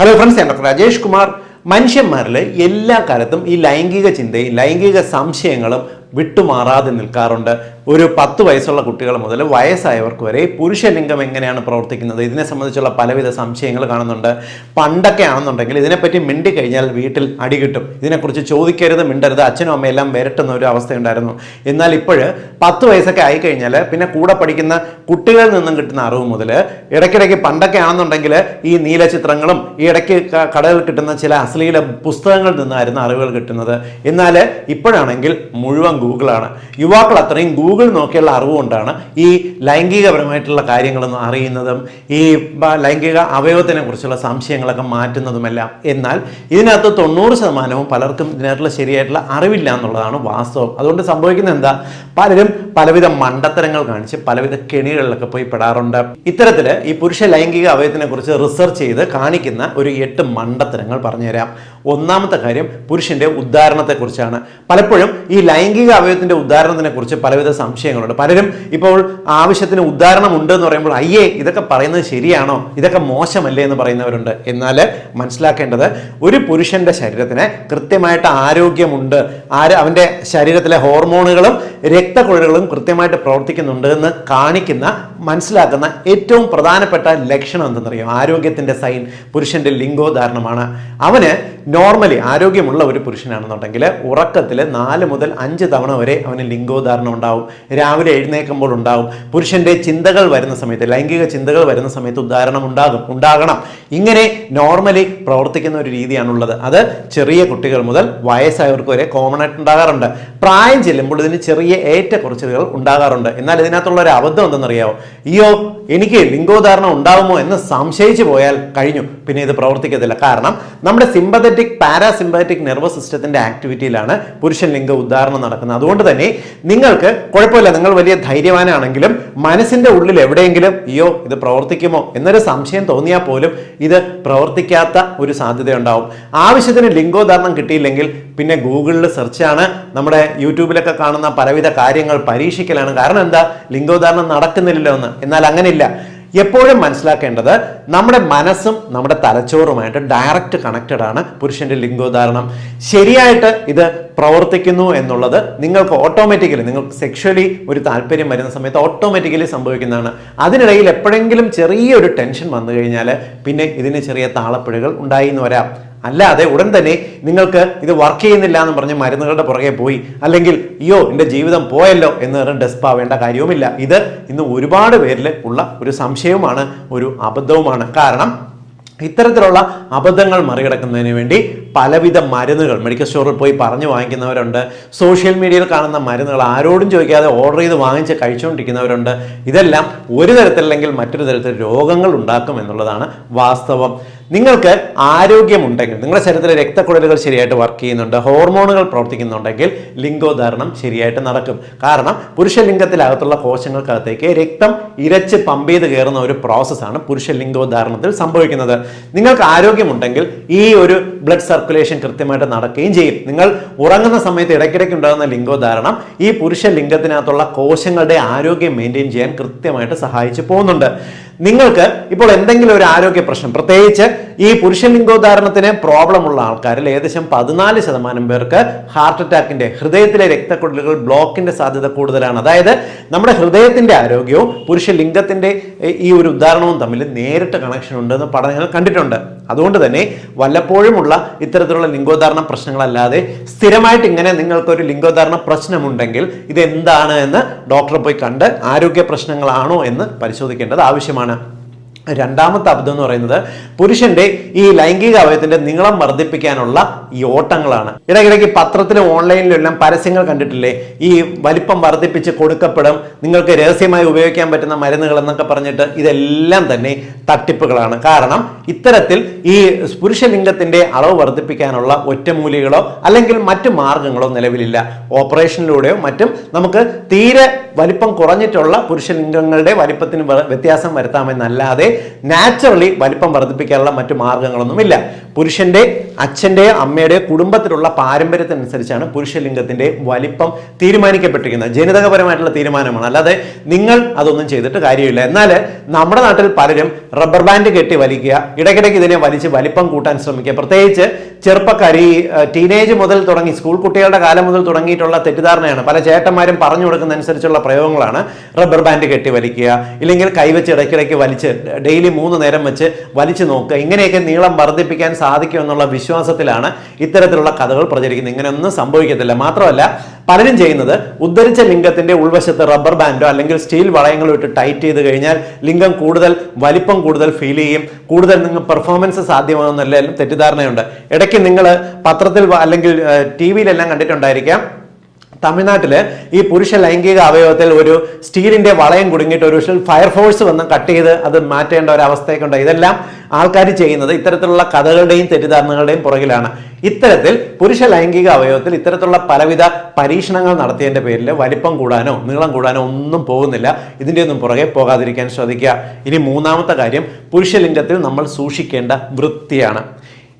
Hello friends ഞാൻ doctor Rajesh Kumar. മനുഷ്യന്മാരിൽ എല്ലാ കാലത്തും ഈ ലൈംഗിക ചിന്തയും ലൈംഗിക സംശയങ്ങളും വിട്ടുമാറാതെ നിൽക്കാറുണ്ട്. ഒരു പത്ത് വയസ്സുള്ള കുട്ടികൾ മുതൽ വയസ്സായവർക്ക് വരെ പുരുഷലിംഗം എങ്ങനെയാണ് പ്രവർത്തിക്കുന്നത്? ഇതിനെ സംബന്ധിച്ചുള്ള പലവിധ സംശയങ്ങൾ കാണുന്നുണ്ട്. പണ്ടൊക്കെ ആണെന്നുണ്ടെങ്കിൽ ഇതിനെപ്പറ്റി മിണ്ടി കഴിഞ്ഞാൽ വീട്ടിൽ അടി കിട്ടും. ഇതിനെക്കുറിച്ച് ചോദിക്കരുത് മിണ്ടരുത്. അച്ഛനും അമ്മയെല്ലാം വരട്ടുന്ന ഒരു അവസ്ഥയുണ്ടായിരുന്നു. എന്നാൽ ഇപ്പോൾ പത്ത് വയസ്സൊക്കെ ആയിക്കഴിഞ്ഞാൽ പിന്നെ കൂടെ പഠിക്കുന്ന കുട്ടികളിൽ നിന്നും കിട്ടുന്ന അറിവ് മുതൽ ഇടയ്ക്കിടയ്ക്ക് പണ്ടൊക്കെ ആണെന്നുണ്ടെങ്കിൽ ഈ നീല ചിത്രങ്ങളും ഈ ഇടയ്ക്ക് കടകൾ കിട്ടുന്ന ചില അശ്ലീല പുസ്തകങ്ങളിൽ നിന്നായിരുന്നു അറിവുകൾ കിട്ടുന്നത്. എന്നാൽ ഇപ്പോഴാണെങ്കിൽ മുഴുവൻ ഗൂഗിളാണ്. യുവാക്കൾ അത്രയും ഗൂഗിൾ നോക്കിയുള്ള അറിവ് കൊണ്ടാണ് ഈ ലൈംഗികപരമായിട്ടുള്ള കാര്യങ്ങളൊന്നും അറിയുന്നതും ഈ ലൈംഗിക അവയവത്തിനെ കുറിച്ചുള്ള സംശയങ്ങളൊക്കെ മാറ്റുന്നതുമെല്ലാം. എന്നാൽ ഇതിനകത്ത് തൊണ്ണൂറ് ശതമാനവും പലർക്കും ഇതിനകത്തുള്ള ശരിയായിട്ടുള്ള അറിവില്ല എന്നുള്ളതാണ് വാസ്തവം. അതുകൊണ്ട് സംഭവിക്കുന്നത് എന്താ? പലരും പലവിധ മണ്ടത്തരങ്ങൾ കാണിച്ച് പലവിധ കെണികളിലൊക്കെ പോയി പെടാറുണ്ട്. ഇത്തരത്തിൽ ഈ പുരുഷ ലൈംഗിക അവയത്തിനെ കുറിച്ച് റിസർച്ച് ചെയ്ത് കാണിക്കുന്ന ഒരു എട്ട് മണ്ടത്തരങ്ങൾ പറഞ്ഞുതരാം. ഒന്നാമത്തെ കാര്യം പുരുഷന്റെ ഉദ്ധാരണത്തെക്കുറിച്ചാണ് പലപ്പോഴും ഈ ലൈംഗിക അവയവത്തിന്റെ ഉദ്ധാരണത്തിനെ കുറിച്ച് പലവിധ സംശയങ്ങളുണ്ട്. പലരും ഇപ്പോൾ ആവശ്യത്തിന് ഉദ്ധാരണം ഉണ്ട് എന്ന് പറയുമ്പോൾ അയ്യേ ഇതൊക്കെ പറയുന്നത് ശരിയാണോ? ഇതൊക്കെ മോശമല്ലേ? എന്ന് പറയുന്നവരുണ്ട്. എന്നാൽ മനസ്സിലാക്കേണ്ടത് ഒരു പുരുഷന്റെ ശരീരത്തിന് കൃത്യമായിട്ട് ആരോഗ്യമുണ്ട്. ആര് അവന്റെ ശരീരത്തിലെ ഹോർമോണുകളും രക്തക്കുഴലുകളും കൃത്യമായിട്ട് പ്രവർത്തിക്കുന്നുണ്ട് എന്ന് കാണിക്കുന്ന മനസ്സിലാക്കുന്ന ഏറ്റവും പ്രധാനപ്പെട്ട ലക്ഷണം എന്തെന്നറിയാം? ആരോഗ്യത്തിന്റെ സൈൻ പുരുഷന്റെ ലിംഗോധാരണമാണ് അവന് നോർമലി ആരോഗ്യമുള്ള ഒരു പുരുഷനാണെന്നുണ്ടെങ്കിൽ ഉറക്കത്തിൽ നാല് മുതൽ അഞ്ച് തവണ വരെ അവന് ലിംഗോധാരണം ഉണ്ടാവും. രാവിലെ എഴുന്നേൽക്കുമ്പോൾ ഉണ്ടാവും. പുരുഷന്റെ ചിന്തകൾ വരുന്ന സമയത്ത് ലൈംഗിക ചിന്തകൾ വരുന്ന സമയത്ത് ഉദാഹരണം ഉണ്ടാകും ഉണ്ടാകണം. ഇങ്ങനെ നോർമലി പ്രവർത്തിക്കുന്ന ഒരു രീതിയാണുള്ളത്. അത് ചെറിയ കുട്ടികൾ മുതൽ വയസ്സായവർക്ക് വരെ കോമൺ ആയിട്ട് ഉണ്ടാകാറുണ്ട്. പ്രായം ചെല്ലുമ്പോൾ ഇതിന് ചെറിയ ഏറ്റക്കുറച്ചിലുകൾ ഉണ്ടാകാറുണ്ട്. എന്നാൽ ഇതിനകത്തുള്ള ഒരു അബദ്ധം എന്തെന്നറിയാമോ അയ്യോ എനിക്ക് ലിംഗോധാരണം ഉണ്ടാവുമോ എന്ന് സംശയിച്ചു പോയാൽ കഴിഞ്ഞു. പിന്നെ ഇത് പ്രവർത്തിക്കത്തില്ല. കാരണം നമ്മുടെ സിമ്പതറ്റിക് പാരാസിമ്പതറ്റിക് നെർവസ് സിസ്റ്റത്തിന്റെ ആക്ടിവിറ്റിയിലാണ് പുരുഷൻ ലിംഗ ഉദ്ധാരണം നടക്കുന്നത്. അതുകൊണ്ട് തന്നെ നിങ്ങൾക്ക് കുഴപ്പമില്ല നിങ്ങൾ വലിയ ധൈര്യവാനാണെങ്കിലും മനസ്സിന്റെ ഉള്ളിൽ എവിടെയെങ്കിലും അയ്യോ ഇത് പ്രവർത്തിക്കുമോ എന്നൊരു സംശയം തോന്നിയാൽ പോലും ഇത് പ്രവർത്തിക്കാത്ത ഒരു സാധ്യത ഉണ്ടാവും ആവശ്യത്തിന് ലിംഗോധാരണം കിട്ടിയില്ലെങ്കിൽ പിന്നെ ഗൂഗിളിൽ സെർച്ചാണ് നമ്മുടെ യൂട്യൂബിലൊക്കെ കാണുന്ന പലവിധ കാര്യങ്ങൾ പരീക്ഷിക്കലാണ്. കാരണം എന്താ? ലിംഗോദ്ധാരണം നടക്കുന്നില്ലല്ലോ എന്ന്. എന്നാൽ അങ്ങനെയില്ല. എപ്പോഴും മനസ്സിലാക്കേണ്ടത് നമ്മുടെ മനസ്സും നമ്മുടെ തലച്ചോറുമായിട്ട് ഡയറക്റ്റ് കണക്റ്റഡ് ആണ് പുരുഷന്റെ ലിംഗോദ്ധാരണം. ശരിയായിട്ട് ഇത് പ്രവർത്തിക്കുന്നു എന്നുള്ളത് നിങ്ങൾക്ക് ഓട്ടോമാറ്റിക്കലി നിങ്ങൾക്ക് സെക്ഷലി ഒരു താല്പര്യം വരുന്ന സമയത്ത് ഓട്ടോമാറ്റിക്കലി സംഭവിക്കുന്നതാണ്. അതിനിടയിൽ എപ്പോഴെങ്കിലും ചെറിയൊരു ടെൻഷൻ വന്നു കഴിഞ്ഞാൽ പിന്നെ ഇതിന് ചെറിയ താളപ്പിഴകൾ ഉണ്ടായി എന്ന് വരാം. അല്ലാതെ ഉടൻ തന്നെ നിങ്ങൾക്ക് ഇത് വർക്ക് ചെയ്യുന്നില്ല എന്ന് പറഞ്ഞ് മരുന്നുകളുടെ പുറകെ പോയി. അല്ലെങ്കിൽ അയ്യോ എന്റെ ജീവിതം പോയല്ലോ എന്ന് പറഞ്ഞ് ഡെസ്പ് ആവേണ്ട കാര്യവുമില്ല. ഇത് ഇന്ന് ഒരുപാട് പേരിൽ ഉള്ള ഒരു സംശയവുമാണ് ഒരു അബദ്ധവുമാണ്. കാരണം ഇത്തരത്തിലുള്ള അബദ്ധങ്ങൾ മറികടക്കുന്നതിന് വേണ്ടി പലവിധ മരുന്നുകൾ മെഡിക്കൽ സ്റ്റോറിൽ പോയി പറഞ്ഞു വാങ്ങിക്കുന്നവരുണ്ട്. സോഷ്യൽ മീഡിയയിൽ കാണുന്ന മരുന്നുകൾ ആരോടും ചോദിക്കാതെ ഓർഡർ ചെയ്ത് വാങ്ങിച്ച് കഴിച്ചുകൊണ്ടിരിക്കുന്നവരുണ്ട്. ഇതെല്ലാം ഒരു തരത്തിലല്ലെങ്കിൽ മറ്റൊരു തരത്തിൽ രോഗങ്ങൾ ഉണ്ടാക്കും എന്നുള്ളതാണ് വാസ്തവം. നിങ്ങൾക്ക് ആരോഗ്യമുണ്ടെങ്കിൽ നിങ്ങളുടെ ശരീരത്തിലെ രക്തക്കുഴലുകൾ ശരിയായിട്ട് വർക്ക് ചെയ്യുന്നുണ്ട് ഹോർമോണുകൾ പ്രവർത്തിക്കുന്നുണ്ടെങ്കിൽ ലിംഗോധാരണം ശരിയായിട്ട് നടക്കും. കാരണം പുരുഷ ലിംഗത്തിലകത്തുള്ള കോശങ്ങൾക്കകത്തേക്ക് രക്തം ഇരച്ച് പമ്പ് ചെയ്ത് കയറുന്ന ഒരു പ്രോസസ്സാണ് പുരുഷ ലിംഗോധാരണത്തിൽ സംഭവിക്കുന്നത്. നിങ്ങൾക്ക് ആരോഗ്യമുണ്ടെങ്കിൽ ഈ ഒരു ബ്ലഡ് സർക്കുലേഷൻ കൃത്യമായിട്ട് നടക്കുകയും ചെയ്യും. നിങ്ങൾ ഉറങ്ങുന്ന സമയത്ത് ഇടയ്ക്കിടയ്ക്ക് ഉണ്ടാകുന്ന ലിംഗോധാരണം ഈ പുരുഷ ലിംഗത്തിനകത്തുള്ള കോശങ്ങളുടെ ആരോഗ്യം മെയിന്റെയിൻ ചെയ്യാൻ കൃത്യമായിട്ട് സഹായിച്ചു പോകുന്നുണ്ട്. നിങ്ങൾക്ക് ഇപ്പോൾ എന്തെങ്കിലും ഒരു ആരോഗ്യ പ്രശ്നം പ്രത്യേകിച്ച് ഈ പുരുഷ ലിംഗോധാരണത്തിന് പ്രോബ്ലം ഉള്ള ആൾക്കാരിൽ ഏകദേശം പതിനാല് ശതമാനം പേർക്ക് ഹാർട്ട് അറ്റാക്കിന്റെ ഹൃദയത്തിലെ രക്തക്കുഴലുകൾ ബ്ലോക്കിന്റെ സാധ്യത കൂടുതലാണ്. അതായത് നമ്മുടെ ഹൃദയത്തിന്റെ ആരോഗ്യവും പുരുഷ ലിംഗത്തിന്റെ ഈ ഒരു ഉദാഹരണവും തമ്മിൽ നേരിട്ട് കണക്ഷൻ ഉണ്ടെന്ന് പഠനങ്ങൾ കണ്ടിട്ടുണ്ട്. അതുകൊണ്ട് തന്നെ വല്ലപ്പോഴുമുള്ള ഇത്തരത്തിലുള്ള ലിംഗോധാരണ പ്രശ്നങ്ങളല്ലാതെ സ്ഥിരമായിട്ട് ഇങ്ങനെ നിങ്ങൾക്കൊരു ലിംഗോധാരണ പ്രശ്നമുണ്ടെങ്കിൽ ഇതെന്താണ് എന്ന് ഡോക്ടറെ പോയി കണ്ട് ആരോഗ്യ പ്രശ്നങ്ങളാണോ എന്ന് പരിശോധിക്കേണ്ടത് ആവശ്യമാണ്. രണ്ടാമത്തെ അബദ്ധം എന്ന് പറയുന്നത് പുരുഷന്റെ ഈ ലൈംഗിക അവയവത്തിന്റെ നീളം വർദ്ധിപ്പിക്കാനുള്ള ഈ ഓട്ടങ്ങളാണ്. ഇടയ്ക്കിടയ്ക്ക് പത്രത്തിലും ഓൺലൈനിലും എല്ലാം പരസ്യങ്ങൾ കണ്ടിട്ടില്ലേ? ഈ വലിപ്പം വർദ്ധിപ്പിച്ച് കൊടുക്കപ്പെടും നിങ്ങൾക്ക് രഹസ്യമായി ഉപയോഗിക്കാൻ പറ്റുന്ന മരുന്നുകൾ എന്നൊക്കെ പറഞ്ഞിട്ട് ഇതെല്ലാം തന്നെ തട്ടിപ്പുകളാണ്. കാരണം ഇത്തരത്തിൽ ഈ പുരുഷലിംഗത്തിന്റെ അളവ് വർദ്ധിപ്പിക്കാനുള്ള ഒറ്റമൂലികളോ അല്ലെങ്കിൽ മറ്റു മാർഗങ്ങളോ നിലവിലില്ല. ഓപ്പറേഷനിലൂടെയോ മറ്റും നമുക്ക് തീരെ വലിപ്പം കുറഞ്ഞിട്ടുള്ള പുരുഷലിംഗങ്ങളുടെ വലിപ്പത്തിന് വ്യത്യാസം വരുത്താമെന്നല്ലാതെ നാച്ചുറലി വലിപ്പം വർദ്ധിപ്പിക്കാനുള്ള മറ്റു മാർഗങ്ങളൊന്നുമില്ല. പുരുഷന്റെ അച്ഛന്റെയോ അമ്മയുടെയോ കുടുംബത്തിലുള്ള പാരമ്പര്യത്തിനനുസരിച്ചാണ് പുരുഷലിംഗത്തിന്റെ വലിപ്പം തീരുമാനിക്കപ്പെട്ടിരിക്കുന്നത്. ജനിതകപരമായിട്ടുള്ള തീരുമാനമാണ്. അല്ലാതെ നിങ്ങൾ അതൊന്നും ചെയ്തിട്ട് കാര്യമില്ല. എന്നാൽ നമ്മുടെ നാട്ടിൽ പലരും റബ്ബർ ബാൻഡ് കെട്ടി വലിക്കുക ഇടയ്ക്കിടയ്ക്ക് ഇതിനെ വലിച്ച് വലിപ്പം കൂട്ടാൻ ശ്രമിക്കുക. പ്രത്യേകിച്ച് ചെറുപ്പക്കാർ ഈ ടീനേജ് മുതൽ തുടങ്ങി സ്കൂൾ കുട്ടികളുടെ കാലം മുതൽ തുടങ്ങിയിട്ടുള്ള തെറ്റിദ്ധാരണയാണ്. പല ചേട്ടന്മാരും പറഞ്ഞു കൊടുക്കുന്ന അനുസരിച്ചുള്ള പ്രയോഗങ്ങളാണ് റബ്ബർ ബാൻഡ് കെട്ടി വലിക്കുക. ഇല്ലെങ്കിൽ കൈവച്ച് ഇടയ്ക്കിടയ്ക്ക് വലിച്ച് ഡെയിലി മൂന്ന് നേരം വെച്ച് വലിച്ചു നോക്കുക. ഇങ്ങനെയൊക്കെ നീളം വർദ്ധിപ്പിക്കാൻ എന്നുള്ള വിശ്വാസത്തിലാണ് ഇത്തരത്തിലുള്ള കഥകൾ പ്രചരിക്കുന്നത്. ഇങ്ങനെയൊന്നും സംഭവിക്കത്തില്ല. മാത്രമല്ല പലരും ചെയ്യുന്നത് ഉദ്ധരിച്ച ലിംഗത്തിന്റെ ഉൾവശത്ത് റബ്ബർ ബാൻഡോ അല്ലെങ്കിൽ സ്റ്റീൽ വളയങ്ങളോ ഇട്ട് ടൈറ്റ് ചെയ്ത് കഴിഞ്ഞാൽ ലിംഗം കൂടുതൽ വലിപ്പം കൂടുതൽ ഫീൽ ചെയ്യും. കൂടുതൽ നിങ്ങൾ പെർഫോമൻസ് സാധ്യമാകുന്നല്ല തെറ്റിദ്ധാരണയുണ്ട്. ഇടയ്ക്ക് നിങ്ങൾ പത്രത്തിൽ അല്ലെങ്കിൽ ടി വിയിലെല്ലാം കണ്ടിട്ടുണ്ടായിരിക്കാം. തമിഴ്നാട്ടിൽ ഈ പുരുഷ ലൈംഗിക അവയവത്തിൽ ഒരു സ്റ്റീലിന്റെ വളയം കുടുങ്ങിയിട്ട് ഒരു ഫയർഫോഴ്സ് വന്ന് കട്ട് ചെയ്ത് അത് മാറ്റേണ്ട ഒരു അവസ്ഥയൊക്കെ ഉണ്ട് ഇതെല്ലാം ആൾക്കാർ ചെയ്യുന്നത് ഇത്തരത്തിലുള്ള കഥകളുടെയും തെറ്റിദ്ധാരണകളുടെയും പുറകിലാണ്. ഇത്തരത്തിൽ പുരുഷ ലൈംഗിക അവയവത്തിൽ ഇത്തരത്തിലുള്ള പലവിധ പരീക്ഷണങ്ങൾ നടത്തിയതിന്റെ പേരിൽ വലിപ്പം കൂടാനോ നീളം കൂടാനോ ഒന്നും പോകുന്നില്ല. ഇതിന്റെ ഒന്നും പുറകെ പോകാതിരിക്കാൻ ശ്രദ്ധിക്കുക. ഇനി മൂന്നാമത്തെ കാര്യം പുരുഷലിംഗത്തിൽ നമ്മൾ സൂക്ഷിക്കേണ്ട വൃത്തിയാണ്.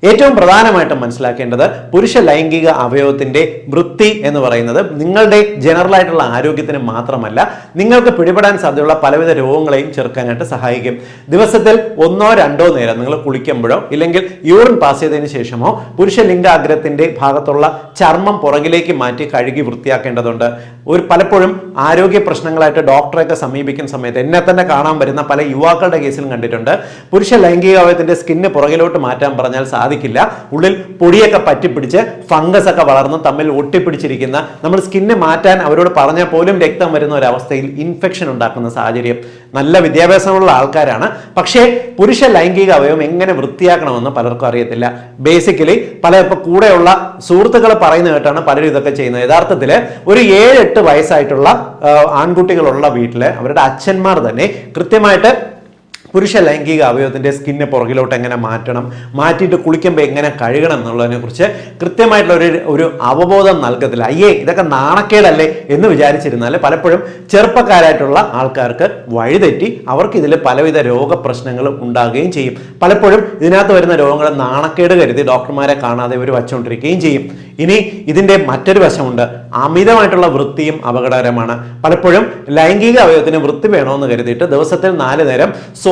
ഏറ്റവും പ്രധാനമായിട്ടും മനസ്സിലാക്കേണ്ടത് പുരുഷ ലൈംഗിക അവയവത്തിന്റെ വൃത്തി എന്ന് പറയുന്നത് നിങ്ങളുടെ ജനറൽ ആയിട്ടുള്ള ആരോഗ്യത്തിന് മാത്രമല്ല നിങ്ങൾക്ക് പിടിപെടാൻ സാധ്യതയുള്ള പലവിധ രോഗങ്ങളെയും ചെറുക്കാനായിട്ട് സഹായിക്കും. ദിവസത്തിൽ ഒന്നോ രണ്ടോ നേരം നിങ്ങൾ കുളിക്കുമ്പോഴോ ഇല്ലെങ്കിൽ യൂറിൻ പാസ് ചെയ്തതിന് ശേഷമോ പുരുഷ ലിംഗാഗ്രത്തിന്റെ ഭാഗത്തുള്ള ചർമ്മം പുറകിലേക്ക് മാറ്റി കഴുകി വൃത്തിയാക്കേണ്ടതുണ്ട്. ഒരു പലപ്പോഴും ആരോഗ്യ പ്രശ്നങ്ങളായിട്ട് ഡോക്ടറെയൊക്കെ സമീപിക്കുന്ന സമയത്ത് എന്നെ തന്നെ കാണാൻ വരുന്ന പല യുവാക്കളുടെ കേസിലും കണ്ടിട്ടുണ്ട്. പുരുഷ ലൈംഗിക അവയവത്തിന്റെ സ്കിന്ന് പുറകിലോട്ട് മാറ്റാൻ പറഞ്ഞാൽ സാധിക്കില്ല ഉള്ളിൽ പൊടിയൊക്കെ പറ്റിപ്പിടിച്ച് ഫംഗസ് ഒക്കെ വളർന്ന് തമ്മിൽ ഒട്ടിപ്പിടിച്ചിരിക്കുന്ന നമ്മൾ സ്കിന്നെ മാറ്റാൻ അവരോട് പറഞ്ഞാൽ പോലും രക്തം വരുന്ന ഒരവസ്ഥയിൽ ഇൻഫെക്ഷൻ ഉണ്ടാക്കുന്ന സാഹചര്യം നല്ല വിദ്യാഭ്യാസമുള്ള ആൾക്കാരാണ്. പക്ഷേ പുരുഷ ലൈംഗിക അവയവം എങ്ങനെ വൃത്തിയാക്കണമെന്ന് പലർക്കും അറിയത്തില്ല. ബേസിക്കലി പല ഇപ്പൊ കൂടെയുള്ള സുഹൃത്തുക്കൾ പറയുന്ന കേട്ടാണ് പലരും ഇതൊക്കെ ചെയ്യുന്നത്. യഥാർത്ഥത്തിൽ ഒരു ഏഴ് എട്ട് വയസ്സായിട്ടുള്ള ആൺകുട്ടികളുള്ള വീട്ടിൽ അവരുടെ അച്ഛന്മാർ തന്നെ കൃത്യമായിട്ട് പുരുഷ ലൈംഗിക അവയവത്തിന്റെ സ്കിന്നെ പുറകിലോട്ട് എങ്ങനെ മാറ്റണം മാറ്റിയിട്ട് കുളിക്കുമ്പോൾ എങ്ങനെ കഴുകണം എന്നുള്ളതിനെ കുറിച്ച് കൃത്യമായിട്ടുള്ള ഒരു ഒരു അവബോധം നൽകത്തില്ല. അയ്യേ ഇതൊക്കെ നാണക്കേടല്ലേ എന്ന് വിചാരിച്ചിരുന്നാൽ പലപ്പോഴും ചെറുപ്പക്കാരായിട്ടുള്ള ആൾക്കാർക്ക് വഴിതെറ്റി അവർക്ക് ഇതിൽ പലവിധ രോഗപ്രശ്നങ്ങളും ഉണ്ടാകുകയും ചെയ്യും. പലപ്പോഴും ഇതിനകത്ത് വരുന്ന രോഗങ്ങൾ നാണക്കേട് കരുതി ഡോക്ടർമാരെ കാണാതെ ഇവർ വച്ചുകൊണ്ടിരിക്കുകയും ചെയ്യും. ഇനി ഇതിന്റെ മറ്റൊരു വശമുണ്ട്. അമിതമായിട്ടുള്ള വൃത്തിയും അപകടകരമാണ്. പലപ്പോഴും ലൈംഗിക അവയവത്തിന് വൃത്തി വേണമെന്ന് കരുതിയിട്ട് ദിവസത്തിൽ നാല് നേരം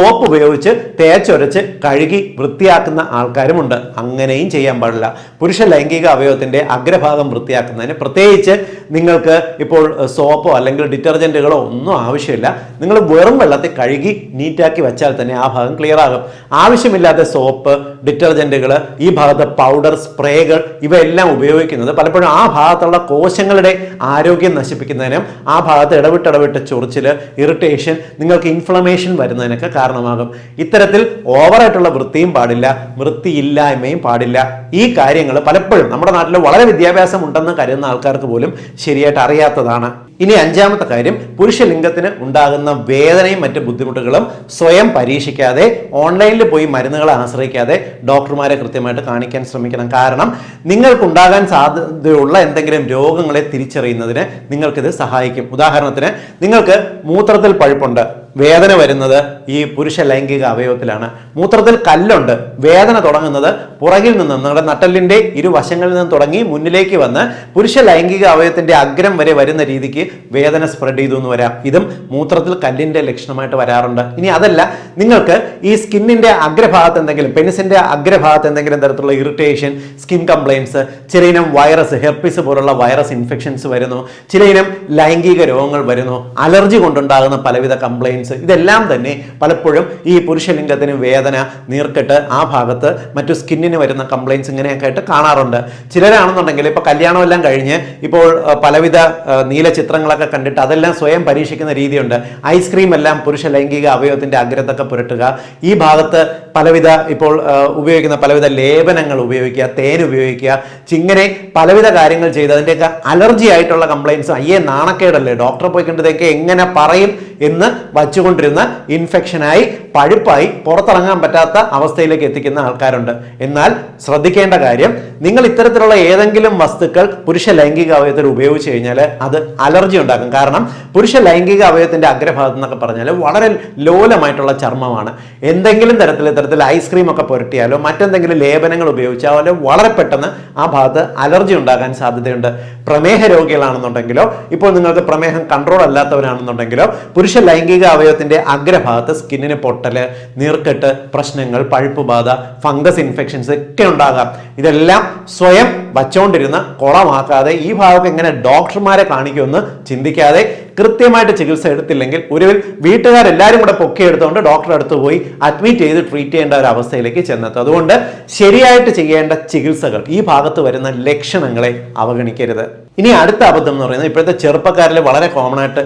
സോപ്പ് ഉപയോഗിച്ച് തേച്ചൊരച്ച് കഴുകി വൃത്തിയാക്കുന്ന ആൾക്കാരുമുണ്ട്. അങ്ങനെയും ചെയ്യാൻ പാടില്ല. പുരുഷ ലൈംഗിക അവയവത്തിന്റെ അഗ്രഭാഗം വൃത്തിയാക്കുന്നതിന് പ്രത്യേകിച്ച് നിങ്ങൾക്ക് ഇപ്പോൾ സോപ്പോ അല്ലെങ്കിൽ ഡിറ്റർജന്റുകളോ ഒന്നും ആവശ്യമില്ല. നിങ്ങൾ വെറും വെള്ളത്തിൽ കഴുകി നീറ്റാക്കി വെച്ചാൽ തന്നെ ആ ഭാഗം ക്ലിയർ ആകും. ആവശ്യമില്ലാത്ത സോപ്പ് ഡിറ്റർജന്റുകൾ ഈ ഭാഗത്ത് പൗഡർ സ്പ്രേകൾ ഇവയെല്ലാം ഉപയോഗിക്കുന്നത് പലപ്പോഴും ആ ഭാഗത്തുള്ള കോശങ്ങളുടെ ആരോഗ്യം നശിപ്പിക്കുന്നതിനും ആ ഭാഗത്ത് ഇടവിട്ടിടവിട്ട് ചൊറിച്ചിൽ ഇറിറ്റേഷൻ നിങ്ങൾക്ക് ഇൻഫ്ലമേഷൻ വരുന്നതിനൊക്കെ കാരണമാകും ഇത്തരത്തിൽ ഓവറായിട്ടുള്ള വൃത്തിയും പാടില്ല വൃത്തിയില്ലായ്മയും പാടില്ല. ഈ കാര്യങ്ങൾ പലപ്പോഴും നമ്മുടെ നാട്ടിൽ വളരെ വിദ്യാഭ്യാസം ഉണ്ടെന്ന് കരുതുന്ന ആൾക്കാർക്ക് പോലും ശരിയായിട്ട് അറിയാത്തതാണ്. ഇനി അഞ്ചാമത്തെ കാര്യം പുരുഷലിംഗത്തിന് ഉണ്ടാകുന്ന വേദനയും മറ്റ് ബുദ്ധിമുട്ടുകളും സ്വയം പരീക്ഷിക്കാതെ ഓൺലൈനിൽ പോയി മരുന്നുകളെ ആശ്രയിക്കാതെ ഡോക്ടർമാരെ കൃത്യമായിട്ട് കാണിക്കാൻ ശ്രമിക്കണം. കാരണം നിങ്ങൾക്കുണ്ടാകാൻ സാധ്യതയുള്ള എന്തെങ്കിലും രോഗങ്ങളെ തിരിച്ചറിയുന്നതിന് നിങ്ങൾക്കിത് സഹായിക്കും. ഉദാഹരണത്തിന് നിങ്ങൾക്ക് മൂത്രത്തിൽ പഴുപ്പുണ്ട്. വേദന വരുന്നത് ഈ പുരുഷ ലൈംഗിക അവയവത്തിലാണ്. മൂത്രത്തിൽ കല്ലുണ്ട്. വേദന തുടങ്ങുന്നത് പുറകിൽ നിന്ന് നിങ്ങളുടെ നട്ടലിന്റെ ഇരുവശങ്ങളിൽ നിന്ന് തുടങ്ങി മുന്നിലേക്ക് വന്ന് പുരുഷ ലൈംഗിക അവയവത്തിന്റെ അഗ്രം വരെ വരുന്ന രീതിക്ക് വേദന സ്പ്രെഡ് ചെയ്തു എന്ന് വരാം. ഇതും മൂത്രത്തിൽ കല്ലിന്റെ ലക്ഷണമായിട്ട് വരാറുണ്ട്. ഇനി അതല്ല നിങ്ങൾക്ക് ഈ സ്കിന്നിന്റെ അഗ്രഭാഗത്ത് എന്തെങ്കിലും പെനിസിന്റെ അഗ്രഭാഗത്ത് എന്തെങ്കിലും തരത്തിലുള്ള ഇറിറ്റേഷൻ സ്കിൻ കംപ്ലൈൻസ് ചിലയിനം വൈറസ് ഹെർപ്പിസ് പോലുള്ള വൈറസ് ഇൻഫെക്ഷൻസ് വരുന്നു ചിലയിനം ലൈംഗിക രോഗങ്ങൾ വരുന്നു അലർജി കൊണ്ടുണ്ടാകുന്ന പലവിധ കംപ്ലൈൻസ് ഇതെല്ലാം തന്നെ പലപ്പോഴും ഈ പുരുഷലിംഗത്തിന് വേദന നീർക്കെട്ട് ആ ഭാഗത്ത് മറ്റു സ്കിന്നിന് വരുന്ന കംപ്ലയിൻസ് ഇങ്ങനെയൊക്കെ ആയിട്ട് കാണാറുണ്ട്. ചിലരാണെന്നുണ്ടെങ്കിൽ ഇപ്പോൾ കല്യാണം എല്ലാം കഴിഞ്ഞ് ഇപ്പോൾ പലവിധ നീല ചിത്രങ്ങളൊക്കെ കണ്ടിട്ട് അതെല്ലാം സ്വയം പരീക്ഷിക്കുന്ന രീതിയുണ്ട്. ഐസ്ക്രീം എല്ലാം പുരുഷ ലൈംഗിക അവയവത്തിന്റെ അഗ്രത്തൊക്കെ പുരട്ടുക. ഈ ഭാഗത്ത് പലവിധ ഇപ്പോൾ ഉപയോഗിക്കുന്ന പലവിധ ലേപനങ്ങൾ ഉപയോഗിക്കുക തേൻ ഉപയോഗിക്കുക. ചിങ്ങനെ പലവിധ കാര്യങ്ങൾ ചെയ്ത് അതിന്റെയൊക്കെ അലർജി ആയിട്ടുള്ള കംപ്ലയിൻസ് അയ്യേ നാണക്കേടല്ലേ? ഡോക്ടറെ പോയി കണ്ടതൊക്കെ എങ്ങനെ പറയും? എന്ന് വച്ചുകൊണ്ടിരുന്ന ഇൻഫെക്ഷനായി പഴുപ്പായി പുറത്തിറങ്ങാൻ പറ്റാത്ത അവസ്ഥയിലേക്ക് എത്തിക്കുന്ന ആൾക്കാരുണ്ട്. എന്നാൽ ശ്രദ്ധിക്കേണ്ട കാര്യം നിങ്ങൾ ഇത്തരത്തിലുള്ള ഏതെങ്കിലും വസ്തുക്കൾ പുരുഷ ലൈംഗിക അവയവത്തിൽ ഉപയോഗിച്ച് കഴിഞ്ഞാൽ അത് അലർജി ഉണ്ടാക്കും. കാരണം പുരുഷ ലൈംഗിക അവയവത്തിന്റെ അഗ്രഭാഗത്ത് എന്നൊക്കെ പറഞ്ഞാൽ വളരെ ലോലമായിട്ടുള്ള ചർമ്മമാണ്. എന്തെങ്കിലും തരത്തിൽ ഇത്തരത്തിൽ ഐസ്ക്രീം ഒക്കെ പുരട്ടിയാലോ മറ്റെന്തെങ്കിലും ലേപനങ്ങൾ ഉപയോഗിച്ചാലോ വളരെ പെട്ടെന്ന് ആ ഭാഗത്ത് അലർജി ഉണ്ടാകാൻ സാധ്യതയുണ്ട്. പ്രമേഹ രോഗികളാണെന്നുണ്ടെങ്കിലോ ഇപ്പോൾ നിങ്ങൾക്ക് പ്രമേഹം കൺട്രോൾ അല്ലാത്തവരാണെന്നുണ്ടെങ്കിലോ പുരുഷ ലൈംഗിക അവയവത്തിന്റെ അഗ്രഭാഗത്ത് സ്കിന്നിന് പൊട്ടൽ നീർക്കെട്ട് പ്രശ്നങ്ങൾ പഴുപ്പ് ബാധ ഫംഗസ് ഇൻഫെക്ഷൻസ് ഒക്കെ ഉണ്ടാകാം. ഇതെല്ലാം സ്വയം വച്ചോണ്ടിരുന്ന കുളമാക്കാതെ ഈ ഭാഗമൊക്കെ എങ്ങനെ ഡോക്ടർമാരെ കാണിക്കുമെന്ന് ചിന്തിക്കാതെ കൃത്യമായിട്ട് ചികിത്സ എടുത്തില്ലെങ്കിൽ ഒടുവിൽ വീട്ടുകാരെല്ലാവരും കൂടെ പൊക്കിയെടുത്തുകൊണ്ട് ഡോക്ടറെ അടുത്ത് പോയി അഡ്മിറ്റ് ചെയ്ത് ട്രീറ്റ് ചെയ്യേണ്ട ഒരു അവസ്ഥയിലേക്ക് ചെന്നെത്തും. അതുകൊണ്ട് ശരിയായിട്ട് ചെയ്യേണ്ട ചികിത്സകൾ ഈ ഭാഗത്ത് വരുന്ന ലക്ഷണങ്ങളെ അവഗണിക്കരുത്. ഇനി അടുത്ത അബദ്ധം എന്ന് പറയുന്നത് ഇപ്പോഴത്തെ ചെറുപ്പക്കാരിൽ വളരെ കോമൺ ആയിട്ട്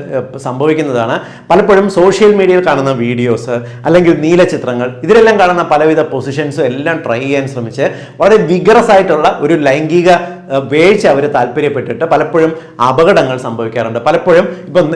സംഭവിക്കുന്നതാണ്. പലപ്പോഴും സോഷ്യൽ മീഡിയയിൽ കാണുന്ന വീഡിയോസ് അല്ലെങ്കിൽ നീല ചിത്രങ്ങൾ ഇതിലെല്ലാം കാണുന്ന പലവിധ പൊസിഷൻസും എല്ലാം ട്രൈ ചെയ്യാൻ ശ്രമിച്ച് വളരെ വിഗറസ് ആയിട്ടുള്ള ഒരു ലൈംഗിക വീഴ്ച അവർ താല്പര്യപ്പെട്ടിട്ട് പലപ്പോഴും അപകടങ്ങൾ സംഭവിക്കാറുണ്ട്. പലപ്പോഴും ഇപ്പം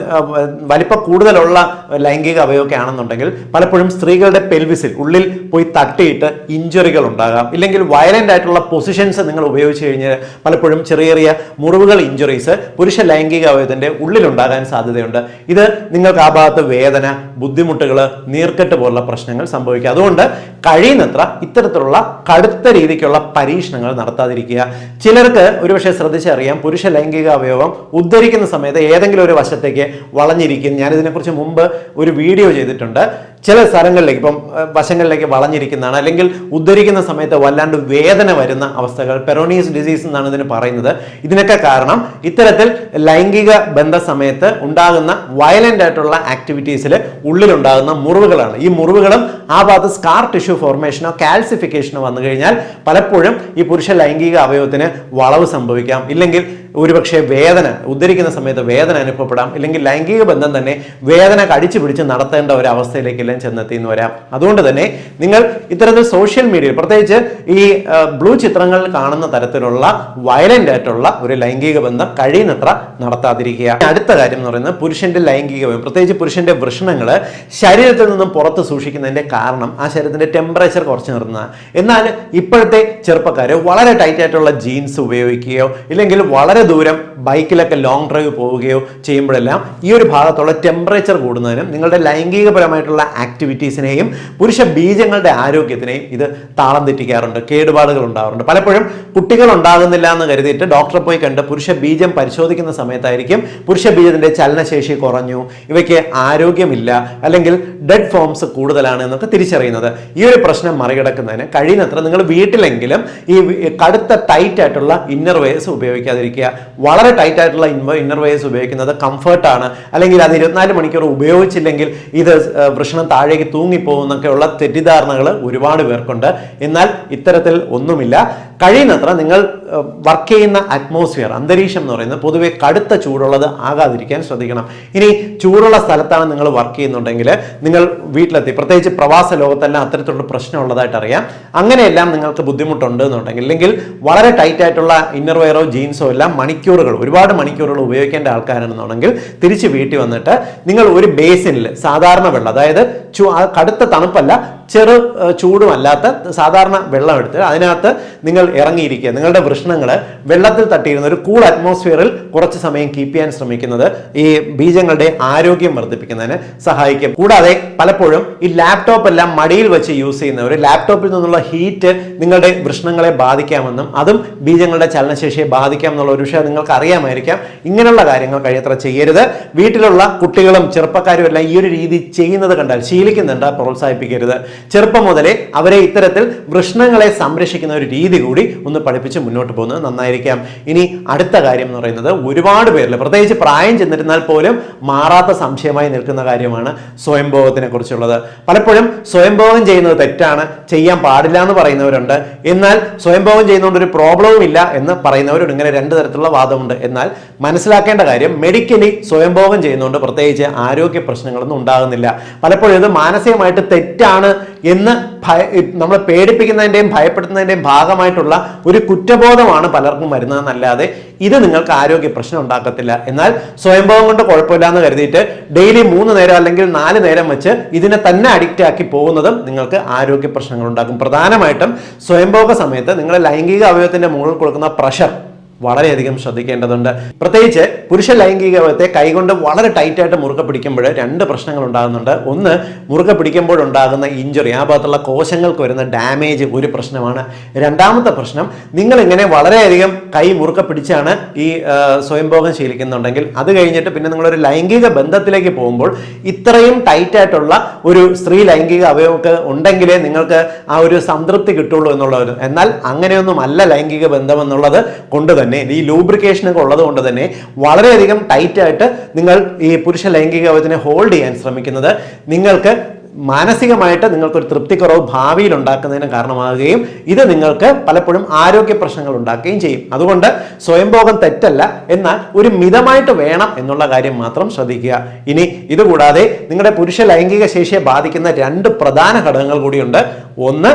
വലിപ്പ കൂടുതലുള്ള ലൈംഗിക അവയമൊക്കെ ആണെന്നുണ്ടെങ്കിൽ പലപ്പോഴും സ്ത്രീകളുടെ പെൽവിസിൽ ഉള്ളിൽ പോയി തട്ടിയിട്ട് ഇഞ്ചുറികൾ ഉണ്ടാകാം. ഇല്ലെങ്കിൽ വയലന്റ് ആയിട്ടുള്ള പൊസിഷൻസ് നിങ്ങൾ ഉപയോഗിച്ച് കഴിഞ്ഞാൽ പലപ്പോഴും ചെറിയ ചെറിയ മുറിവുകൾ ഇഞ്ചുറീസ് പുരുഷ ലൈംഗിക അവയവത്തിന്റെ ഉള്ളിലുണ്ടാകാൻ സാധ്യതയുണ്ട്. ഇത് നിങ്ങൾക്ക് ആ ഭാഗത്ത് വേദന ബുദ്ധിമുട്ടുകൾ നീർക്കെട്ട് പോലുള്ള പ്രശ്നങ്ങൾ സംഭവിക്കുക അതുകൊണ്ട് കഴിയുന്നത്ര ഇത്തരത്തിലുള്ള കടുത്ത രീതിക്കുള്ള പരീക്ഷണങ്ങൾ നടത്താതിരിക്കുക. ചിലർക്ക് ഒരുപക്ഷെ ശ്രദ്ധിച്ചറിയാം പുരുഷ ലൈംഗിക അവയവം ഉദ്ധരിക്കുന്ന സമയത്ത് ഏതെങ്കിലും ഒരു വശത്തേക്ക് വളഞ്ഞിരിക്കും. ഞാൻ ഇതിനെക്കുറിച്ച് മുമ്പ് ഒരു വീഡിയോ ചെയ്തിട്ടുണ്ട്. ചില സ്ഥലങ്ങളിലേക്ക് ഇപ്പം വശങ്ങളിലേക്ക് വളഞ്ഞിരിക്കുന്നതാണ്. അല്ലെങ്കിൽ ഉദ്ധരിക്കുന്ന സമയത്ത് വല്ലാണ്ട് വേദന വരുന്ന അവസ്ഥകൾ പെറോണിയസ് ഡിസീസ് എന്നാണ് ഇതിന് പറയുന്നത്. ഇതിനൊക്കെ കാരണം ഇത്തരത്തിൽ ലൈംഗിക ബന്ധ സമയത്ത് ഉണ്ടാകുന്ന വയലന്റ് ആയിട്ടുള്ള ആക്ടിവിറ്റീസിൽ ഉള്ളിലുണ്ടാകുന്ന മുറിവുകളാണ്. ഈ മുറിവുകളും ആ ഭാഗത്ത് സ്കാർ ടിഷ്യൂ ഫോർമേഷനോ കാൽസിഫിക്കേഷനോ വന്നു കഴിഞ്ഞാൽ പലപ്പോഴും ഈ പുരുഷ ലൈംഗിക അവയവത്തിന് വളവ് സംഭവിക്കാം. ഇല്ലെങ്കിൽ ഒരുപക്ഷെ വേദന ഉദ്ധരിക്കുന്ന സമയത്ത് വേദന അനുഭവപ്പെടാം. ഇല്ലെങ്കിൽ ലൈംഗിക ബന്ധം തന്നെ വേദന കടിച്ചു പിടിച്ച് നടത്തേണ്ട ഒരു അവസ്ഥയിലേക്കെല്ലാം ചെന്നെത്തി എന്ന് വരാം. അതുകൊണ്ട് തന്നെ നിങ്ങൾ ഇത്തരത്തിൽ സോഷ്യൽ മീഡിയയിൽ പ്രത്യേകിച്ച് ഈ ബ്ലൂ ചിത്രങ്ങൾ കാണുന്ന തരത്തിലുള്ള വയലന്റ് ആയിട്ടുള്ള ഒരു ലൈംഗിക ബന്ധം കഴിയുന്നത്ര നടത്താതിരിക്കുക. അടുത്ത കാര്യം എന്ന് പറയുന്നത് പുരുഷന്റെ ലൈംഗിക ബന്ധം. പ്രത്യേകിച്ച് പുരുഷന്റെ വൃഷണങ്ങൾ ശരീരത്തിൽ നിന്നും പുറത്ത് സൂക്ഷിക്കുന്നതിന്റെ കാരണം ആ ശരീരത്തിന്റെ ടെമ്പറേച്ചർ കുറച്ച് നിർത്തുന്നതാണ്. എന്നാൽ ഇപ്പോഴത്തെ ചെറുപ്പക്കാർ വളരെ ടൈറ്റ് ആയിട്ടുള്ള ജീൻസ് ഉപയോഗിക്കുകയോ ഇല്ലെങ്കിൽ വളരെ ദൂരം ബൈക്കിലൊക്കെ ലോങ് ഡ്രൈവ് പോവുകയോ ചെയ്യുമ്പോഴെല്ലാം ഈ ഒരു ഭാഗത്തുള്ള ടെമ്പറേച്ചർ കൂടുന്നതിനും നിങ്ങളുടെ ലൈംഗികപരമായിട്ടുള്ള ആക്ടിവിറ്റീസിനെയും പുരുഷ ബീജങ്ങളുടെ ആരോഗ്യത്തിനെയും ഇത് താളം തെറ്റിക്കാറുണ്ട് കേടുപാടുകൾ ഉണ്ടാവാറുണ്ട്. പലപ്പോഴും കുട്ടികൾ ഉണ്ടാകുന്നില്ല എന്ന് കരുതിയിട്ട് ഡോക്ടറെ പോയി കണ്ട് പുരുഷ ബീജം പരിശോധിക്കുന്ന സമയത്തായിരിക്കും പുരുഷ ബീജത്തിന്റെ ചലനശേഷി കുറഞ്ഞു ഇവയ്ക്ക് ആരോഗ്യമില്ല അല്ലെങ്കിൽ ഡെഡ് ഫോംസ് കൂടുതലാണ് എന്നൊക്കെ തിരിച്ചറിയുന്നത്. ഈ ഒരു പ്രശ്നം മറികടക്കുന്നതിന് കഴിയുന്നത്ര നിങ്ങൾ വീട്ടിലെങ്കിലും ഈ കടുത്ത ടൈറ്റ് ആയിട്ടുള്ള ഇന്നർ വെയർസ് ഉപയോഗിക്കാതിരിക്കുക. വളരെ ടൈറ്റ് ആയിട്ടുള്ള ഇന്നർ വെയർസ് ഉപയോഗിക്കുന്നത് കംഫർട്ടാണ് അല്ലെങ്കിൽ അത് ഇരുപത്തിനാല് മണിക്കൂർ ഉപയോഗിച്ചില്ലെങ്കിൽ ഇത് വൃഷണം താഴേക്ക് തൂങ്ങിപ്പോകുന്നൊക്കെയുള്ള തെറ്റിദ്ധാരണകൾ ഒരുപാട് പേർക്കുണ്ട്. എന്നാൽ ഇത്തരത്തിൽ ഒന്നുമില്ല. കഴിയുന്നത്ര നിങ്ങൾ വർക്ക് ചെയ്യുന്ന അറ്റ്മോസ്ഫിയർ അന്തരീക്ഷം എന്ന് പറയുന്നത് പൊതുവെ കടുത്ത ചൂടുള്ളത് ആകാതിരിക്കാൻ ശ്രദ്ധിക്കണം. ഇനി ചൂടുള്ള സ്ഥലത്താണ് നിങ്ങൾ വർക്ക് ചെയ്യുന്നുണ്ടെങ്കിൽ നിങ്ങൾ വീട്ടിലെത്തി. പ്രത്യേകിച്ച് പ്രവാസ ലോകത്തെല്ലാം അത്തരത്തിലുള്ള പ്രശ്നമുള്ളതായിട്ട് അറിയാം. അങ്ങനെയെല്ലാം നിങ്ങൾക്ക് ബുദ്ധിമുട്ടുണ്ട് എന്നുണ്ടെങ്കിൽ അല്ലെങ്കിൽ വളരെ ടൈറ്റ് ആയിട്ടുള്ള ഇന്നർ വെയറോ ജീൻസോ എല്ലാം മണിക്കൂറുകൾ ഒരുപാട് മണിക്കൂറുകൾ ഉപയോഗിക്കേണ്ട ആൾക്കാരാണെന്നുണ്ടെങ്കിൽ തിരിച്ച് വീട്ടിൽ വന്നിട്ട് നിങ്ങൾ ഒരു ബേസിനിൽ സാധാരണ വെള്ളം അതായത് കടുത്ത തണുപ്പല്ല ചെറു ചൂടുമല്ലാത്ത സാധാരണ വെള്ളം എടുത്ത് അതിനകത്ത് നിങ്ങൾ ഇറങ്ങിയിരിക്കുക. നിങ്ങളുടെ വൃഷ്ണങ്ങൾ വെള്ളത്തിൽ തട്ടിയിരുന്ന ഒരു കൂൾ അറ്റ്മോസ്ഫിയറിൽ കുറച്ച് സമയം കീപ്പ് ചെയ്യാൻ ശ്രമിക്കുന്നത് ഈ ബീജങ്ങളുടെ ആരോഗ്യം വർദ്ധിപ്പിക്കുന്നതിന് സഹായിക്കും. കൂടാതെ പലപ്പോഴും ഈ ലാപ്ടോപ്പ് എല്ലാം മടിയിൽ വെച്ച് യൂസ് ചെയ്യുന്നവർ ലാപ്ടോപ്പിൽ നിന്നുള്ള ഹീറ്റ് നിങ്ങളുടെ വൃഷ്ണങ്ങളെ ബാധിക്കാമെന്നും അതും ബീജങ്ങളുടെ ചലനശേഷിയെ ബാധിക്കാം എന്നുള്ള ഒരു വിഷയം നിങ്ങൾക്ക് അറിയാമായിരിക്കാം. ഇങ്ങനെയുള്ള കാര്യങ്ങൾ കഴിയത്ര ചെയ്യരുത്. വീട്ടിലുള്ള കുട്ടികളും ചെറുപ്പക്കാരും എല്ലാം ഈ ഒരു രീതി ചെയ്യുന്നത് കണ്ടാൽ ശീലിക്കുന്നുണ്ട് പ്രോത്സാഹിപ്പിക്കരുത്. ചെറുപ്പം മുതലേ അവരെ ഇത്തരത്തിൽ വൃഷ്ണങ്ങളെ സംരക്ഷിക്കുന്ന ഒരു രീതി കൂടി ഒന്ന് പഠിപ്പിച്ച് മുന്നോട്ട് പോകുന്നത് നന്നായിരിക്കാം. ഇനി അടുത്ത കാര്യം എന്ന് പറയുന്നത് ഒരുപാട് പേരിൽ പ്രത്യേകിച്ച് പ്രായം ചെന്നിരുന്നാൽ പോലും മാറാത്ത സംശയമായി നിൽക്കുന്ന കാര്യമാണ് സ്വയംഭോഗത്തിനെ കുറിച്ചുള്ളത്. പലപ്പോഴും സ്വയംഭോഗം ചെയ്യുന്നത് തെറ്റാണ് ചെയ്യാൻ പാടില്ല എന്ന് പറയുന്നവരുണ്ട്. എന്നാൽ സ്വയംഭോഗം ചെയ്യുന്നതുകൊണ്ട് ഒരു പ്രോബ്ലവും ഇല്ല എന്ന് പറയുന്നവരുണ്ട് ഇങ്ങനെ രണ്ട് തരത്തിലുള്ള വാദമുണ്ട്. എന്നാൽ മനസ്സിലാക്കേണ്ട കാര്യം മെഡിക്കലി സ്വയംഭോഗം ചെയ്യുന്നതുകൊണ്ട് പ്രത്യേകിച്ച് ആരോഗ്യ പ്രശ്നങ്ങളൊന്നും ഉണ്ടാകുന്നില്ല. പലപ്പോഴും ഇത് മാനസികമായിട്ട് തെറ്റാണ് എന്ന് ഭയ നമ്മളെ പേടിപ്പിക്കുന്നതിന്റെയും ഭയപ്പെടുത്തുന്നതിന്റെയും ഭാഗമായിട്ടുള്ള ഒരു കുറ്റബോധമാണ് പലർക്കും വരുന്നതെന്നല്ലാതെ ഇത് നിങ്ങൾക്ക് ആരോഗ്യ പ്രശ്നം ഉണ്ടാക്കത്തില്ല. എന്നാൽ സ്വയംഭവം കൊണ്ട് കുഴപ്പമില്ല എന്ന് കരുതിയിട്ട് ഡെയിലി മൂന്ന് നേരം അല്ലെങ്കിൽ നാല് നേരം വെച്ച് ഇതിനെ തന്നെ അഡിക്റ്റ് ആക്കി പോകുന്നതും നിങ്ങൾക്ക് ആരോഗ്യ പ്രശ്നങ്ങൾ ഉണ്ടാക്കും. പ്രധാനമായിട്ടും സ്വയംഭോഗ സമയത്ത് നിങ്ങളുടെ ലൈംഗിക അവയവത്തിന്റെ മുകളിൽ കൊടുക്കുന്ന പ്രഷർ വളരെയധികം ശ്രദ്ധിക്കേണ്ടതുണ്ട്. പ്രത്യേകിച്ച് പുരുഷ ലൈംഗികത്തെ കൈകൊണ്ട് വളരെ ടൈറ്റായിട്ട് മുറുകെ പിടിക്കുമ്പോൾ രണ്ട് പ്രശ്നങ്ങൾ ഉണ്ടാകുന്നുണ്ട്. ഒന്ന് മുറുകെ പിടിക്കുമ്പോഴുണ്ടാകുന്ന ഇഞ്ചുറി ആ ഭാഗത്തുള്ള കോശങ്ങൾക്ക് വരുന്ന ഡാമേജ് ഒരു പ്രശ്നമാണ്. രണ്ടാമത്തെ പ്രശ്നം നിങ്ങൾ ഇങ്ങനെ വളരെയധികം കൈ മുറുകെ പിടിച്ചാണ് ഈ സ്വയംഭോഗം ശീലിക്കുന്നുണ്ടെങ്കിൽ അത് കഴിഞ്ഞിട്ട് പിന്നെ നിങ്ങളൊരു ലൈംഗിക ബന്ധത്തിലേക്ക് പോകുമ്പോൾ ഇത്രയും ടൈറ്റായിട്ടുള്ള ഒരു സ്ത്രീ ലൈംഗിക അവയവമൊക്കെ ഉണ്ടെങ്കിലേ നിങ്ങൾക്ക് ആ ഒരു സംതൃപ്തി കിട്ടുള്ളൂ എന്നുള്ളത് എന്നാൽ അങ്ങനെയൊന്നും അല്ല ലൈംഗിക ബന്ധം എന്നുള്ളത് കൊണ്ട് തന്നെ ഈ ലൂബ്രിക്കേഷൻ ഒക്കെ ഉള്ളത് കൊണ്ട് തന്നെ വളരെയധികം ടൈറ്റായിട്ട് നിങ്ങൾ ഈ പുരുഷ ലൈംഗിക അവയവത്തിനെ ഹോൾഡ് ചെയ്യാൻ ശ്രമിക്കുന്നത് നിങ്ങൾക്ക് മാനസികമായിട്ട് നിങ്ങൾക്കൊരു തൃപ്തിക്കുറവ് ഭാവിയിൽ ഉണ്ടാക്കുന്നതിന് കാരണമാകുകയും ഇത് നിങ്ങൾക്ക് പലപ്പോഴും ആരോഗ്യ പ്രശ്നങ്ങൾ ഉണ്ടാക്കുകയും ചെയ്യും. അതുകൊണ്ട് സ്വയംഭോഗം തെറ്റല്ല എന്നാൽ ഒരു മിതമായിട്ട് വേണം എന്നുള്ള കാര്യം മാത്രം ശ്രദ്ധിക്കുക. ഇനി ഇതുകൂടാതെ നിങ്ങളുടെ പുരുഷ ലൈംഗിക ശേഷിയെ ബാധിക്കുന്ന രണ്ട് പ്രധാന ഘടകങ്ങൾ കൂടിയുണ്ട്. ഒന്ന്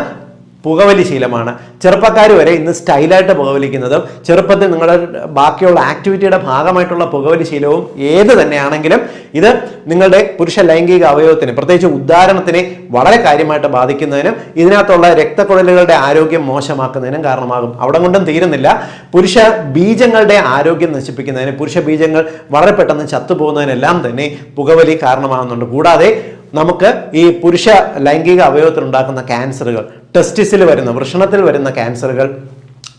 പുകവലി ശീലമാണ്. ചെറുപ്പക്കാർ വരെ ഇന്ന് സ്റ്റൈലായിട്ട് പുകവലിക്കുന്നതും ചെറുപ്പത്തിൽ നിങ്ങളുടെ ബാക്കിയുള്ള ആക്ടിവിറ്റിയുടെ ഭാഗമായിട്ടുള്ള പുകവലി ശീലവും ഏത് തന്നെയാണെങ്കിലും ഇത് നിങ്ങളുടെ പുരുഷ ലൈംഗിക അവയവത്തിന് പ്രത്യേകിച്ച് ഉദ്ധാരണത്തിനെ വളരെ കാര്യമായിട്ട് ബാധിക്കുന്നതിനും ഇതിനകത്തുള്ള രക്തക്കുഴലുകളുടെ ആരോഗ്യം മോശമാക്കുന്നതിനും കാരണമാകും. അവിടെ കൊണ്ടും തീരുന്നില്ല. പുരുഷ ബീജങ്ങളുടെ ആരോഗ്യം നശിപ്പിക്കുന്നതിന് പുരുഷ ബീജങ്ങൾ വളരെ പെട്ടെന്ന് ചത്തുപോകുന്നതിനെല്ലാം തന്നെ പുകവലി കാരണമാകുന്നുണ്ട്. കൂടാതെ നമുക്ക് ഈ പുരുഷ ലൈംഗിക അവയവത്തിൽ ഉണ്ടാക്കുന്ന ക്യാൻസറുകൾ ടെസ്റ്റിസിൽ വരുന്ന വൃഷണത്തിൽ വരുന്ന ക്യാൻസറുകൾ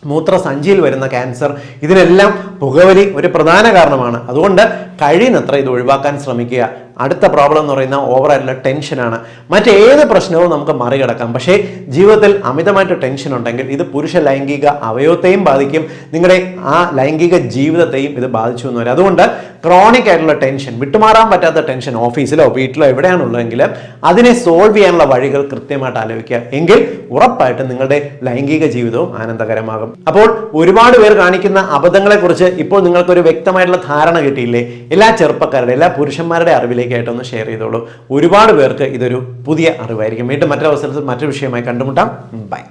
മൂത്രസഞ്ചിയിൽ വരുന്ന ക്യാൻസർ ഇതിനെല്ലാം പുകവലി ഒരു പ്രധാന കാരണമാണ്. അതുകൊണ്ട് കഴിയുന്നത്ര ഇത് ഒഴിവാക്കാൻ ശ്രമിക്കുക. അടുത്ത പ്രോബ്ലം എന്ന് പറയുന്ന ഓവറായിട്ടുള്ള ടെൻഷനാണ് മറ്റേത് പ്രശ്നവും നമുക്ക് മറികടക്കാം. പക്ഷേ ജീവിതത്തിൽ അമിതമായിട്ട് ടെൻഷൻ ഉണ്ടെങ്കിൽ ഇത് പുരുഷ ലൈംഗിക അവയവത്തെയും ബാധിക്കും. നിങ്ങളുടെ ആ ലൈംഗിക ജീവിതത്തെയും ഇത് ബാധിച്ചു എന്ന് വരും അതുകൊണ്ട് ക്രോണിക് ആയിട്ടുള്ള ടെൻഷൻ വിട്ടുമാറാൻ പറ്റാത്ത ടെൻഷൻ ഓഫീസിലോ വീട്ടിലോ എവിടെയാണുള്ളതെങ്കിൽ അതിനെ സോൾവ് ചെയ്യാനുള്ള വഴികൾ കൃത്യമായിട്ട് ആലോചിക്കുക. എങ്കിൽ ഉറപ്പായിട്ടും നിങ്ങളുടെ ലൈംഗിക ജീവിതവും ആനന്ദകരമാകും. അപ്പോൾ ഒരുപാട് പേർ കാണിക്കുന്ന അബദ്ധങ്ങളെക്കുറിച്ച് ഇപ്പോൾ നിങ്ങൾക്കൊരു വ്യക്തമായിട്ടുള്ള ധാരണ കിട്ടിയില്ലേ? എല്ലാ ചെറുപ്പക്കാരുടെ എല്ലാ പുരുഷന്മാരുടെ അറിവിലേക്കായിട്ട് ഒന്ന് ഷെയർ ചെയ്തോളൂ. ഒരുപാട് പേർക്ക് ഇതൊരു പുതിയ അറിവായിരിക്കും. വീണ്ടും മറ്റൊരു അവസരത്തിൽ മറ്റൊരു വിഷയമായി കണ്ടുമുട്ടാം. ബൈ